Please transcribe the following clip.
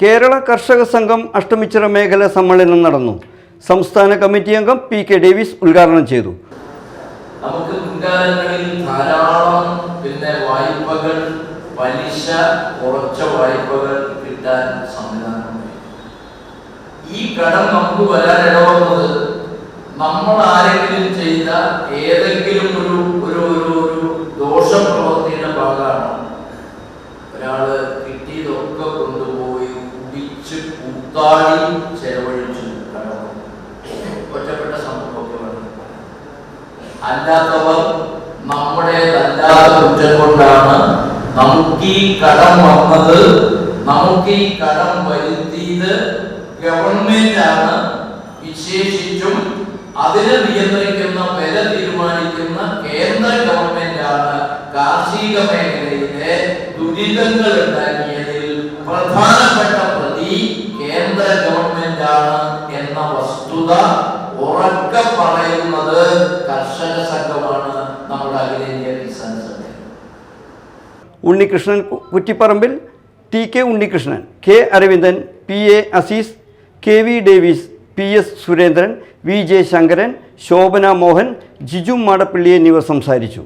കേരള കർഷക സംഘം അഷ്ടമിച്ചിറ മേഖല സമ്മേളനം നടന്നു. സംസ്ഥാന കമ്മിറ്റി അംഗം പി കെ ഡേവിസ് ഉദ്ഘാടനം ചെയ്തു. നമുക്ക് മുൻകാലങ്ങളിൽ ധാരാളം പിന്നെ വായ്പകൾ പലിശ കുറച്ച വായ്പകൾ കിട്ടാൻ സംവിധാനമുണ്ട് ഈ കടം നമുക്ക് വരാൻ ഇടവന്നത് നമ്മൾ ആരെങ്കിലും ചെയ്ത ഏതെങ്കിലും ഒരു ഒരു ഒരു ഒരു ദോഷപ്രവൃത്തിയുടെ ഭാഗമാണ്. ഒരാൾ കിട്ടിയതൊക്കെ കൊണ്ടുപോയി കുടിച്ച് കൂത്താടി ചെലവഴിച്ചു ഒറ്റപ്പെട്ട സംഭവമൊക്കെ വേണം. അല്ലാത്തവർ നമ്മുടേതല്ലാത്ത കുറ്റം കൊണ്ടാണ് നമുക്ക് ഈ കടം വന്നത്. നമുക്ക് ഈ കടം വരുത്തിയത് ആണ്. വിശേഷിച്ചും അതിനെ നിയന്ത്രിക്കുന്ന വില തീരുമാനിക്കുന്ന കേന്ദ്ര ആണ് കാർഷിക മേഖലയിലെ ദുരിതങ്ങൾ ഉണ്ടാക്കിയതിൽ കേന്ദ്ര ആണ് എന്ന വസ്തുത ഉറക്കെ പറയുന്നത് കർഷക സംഘമാണ് നമ്മുടെ അഖിലേന്ത്യാ Kisan Sabha Unnikrishnan Kuttipparambil T K Unnikrishnan K Aravindan P A Azeez K V Davis P S Surendran V J Sankaran Shobhana Mohan Jiju Madappally എന്നിവർ സംസാരിച്ചു.